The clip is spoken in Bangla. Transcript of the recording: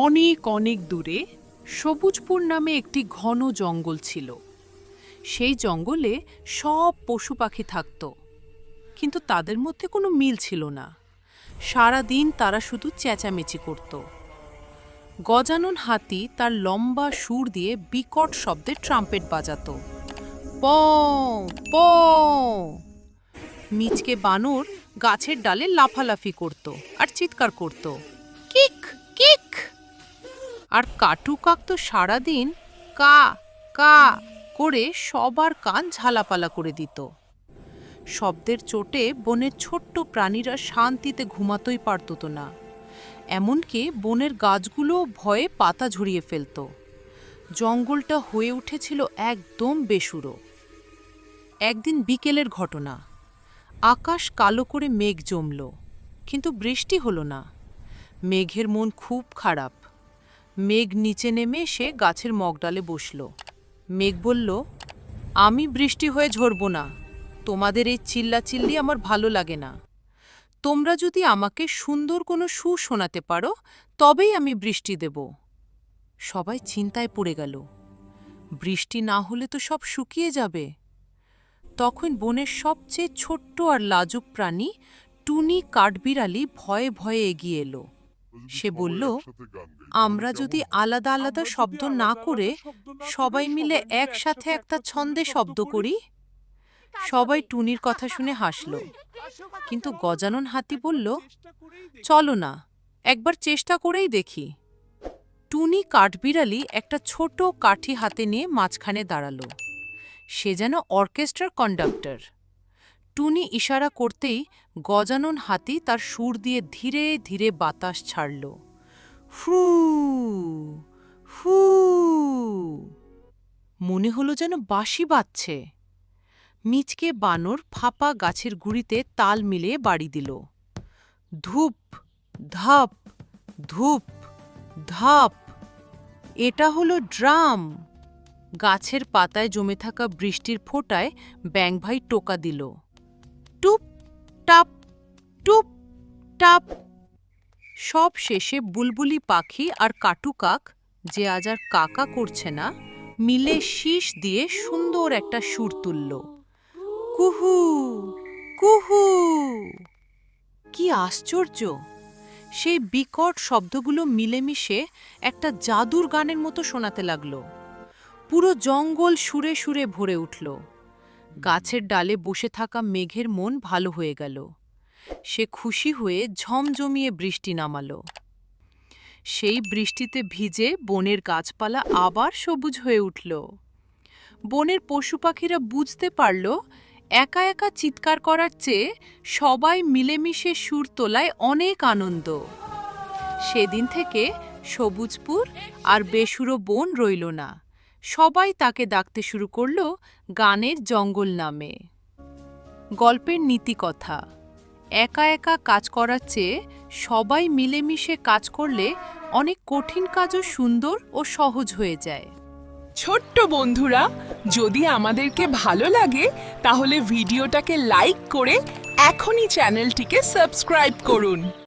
অনেক অনেক দূরে সবুজপুর নামে একটি ঘন জঙ্গল ছিল। সেই জঙ্গলে সব পশু পাখি থাকত, কিন্তু তাদের মধ্যে কোনো মিল ছিল না। সারা দিন তারা শুধু চেঁচামেচি করত। গজানন হাতি তার লম্বা সুর দিয়ে বিকট শব্দে ট্রাম্পেট বাজাত। প প। মিচকে বানর গাছের ডালে লাফালাফি করত আর চিৎকার করত। আর কাটু কাক তো সারাদিন কা কা করে সবার কান ঝালাপালা করে দিত। শব্দের চোটে বনের ছোট্ট প্রাণীরা শান্তিতে ঘুমাতেই পারত না। এমনকি বনের গাছগুলো ভয়ে পাতা ঝরিয়ে ফেলত। জঙ্গলটা হয়ে উঠেছিল একদম বেসুরো। একদিন বিকেলের ঘটনা। আকাশ কালো করে মেঘ জমল, কিন্তু বৃষ্টি হলো না। মেঘের মন খুব খারাপ। মেঘ নিচে নেমে সে গাছের মগডালে বসল। মেঘ বলল, আমি বৃষ্টি হয়ে ঝরব না। তোমাদের এই চিল্লাচিল্লি আমার ভালো লাগে না। তোমরা যদি আমাকে সুন্দর কোনো সুর শোনাতে পারো, তবেই আমি বৃষ্টি দেব সবাই চিন্তায় পড়ে গেল। বৃষ্টি না হলে তো সব শুকিয়ে যাবে। তখন বনের সবচেয়ে ছোট্ট আর লাজুক প্রাণী টুনি কাঠবিড়ালি ভয়ে ভয়ে এগিয়ে এলো। সে বলল আমরা যদি আলাদা আলাদা শব্দ না করে সবাই মিলে একসাথে একটা ছন্দে শব্দ করি? সবাই টুনির কথা শুনে হাসল। কিন্তু গজানন হাতি বলল চলো না একবার চেষ্টা করেই দেখি। টুনি কাঠবিড়ালি একটা ছোট কাঠি হাতে নিয়ে মাঝখানে দাঁড়াল। সে যেন অর্কেস্ট্রার কন্ডাক্টর। টুনি ইশারা করতেই গজানন হাতি তার সুর দিয়ে ধীরে ধীরে বাতাস ছাড়ল। ফু ফু। মনে হলো যেন বাঁশি বাজছে। মিচকে বানর ফাঁপা গাছের গুড়িতে তাল মিলিয়ে বাড়ি দিল। ধূপ, ধাপ ধূপ, ধাপ। এটা হলো ড্রাম। গাছের পাতায় জমে থাকা বৃষ্টির ফোঁটায় ব্যাংভাই টোকা দিল। টুপ, টাপ টুপ, টাপ। সব শেষে বুলবুলি পাখি আর কাটুকাক যে আজ আর কাকা করছে না, মিলে শীষ দিয়ে সুন্দর একটা সুর তুলল। কুহু কুহু। কি আশ্চর্য! সেই বিকট শব্দগুলো মিলেমিশে একটা জাদুর গানের মতো শোনাতে লাগল। পুরো জঙ্গল সুরে সুরে ভরে উঠল। গাছের ডালে বসে থাকা মেঘের মন ভালো হয়ে গেল। সে খুশি হয়ে ঝমঝমিয়ে বৃষ্টি নামাল। সেই বৃষ্টিতে ভিজে বনের গাছপালা আবার সবুজ হয়ে উঠল। বনের পশু পাখিরা বুঝতে পারল, একা একা চিৎকার করার চেয়ে সবাই মিলেমিশে সুর তোলায় অনেক আনন্দ। সেদিন থেকে সবুজপুর আর বেসুরো বন রইল না। সবাই তাকে ডাকতে শুরু করল গানের জঙ্গল নামে। গল্পের নীতিকথা। একা একা কাজ করার চেয়ে সবাই মিলেমিশে কাজ করলে অনেক কঠিন কাজও সুন্দর ও সহজ হয়ে যায়। ছোট্ট বন্ধুরা, যদি আমাদেরকে ভালো লাগে, তাহলে ভিডিওটাকে লাইক করে এখনই চ্যানেলটিকে সাবস্ক্রাইব করুন।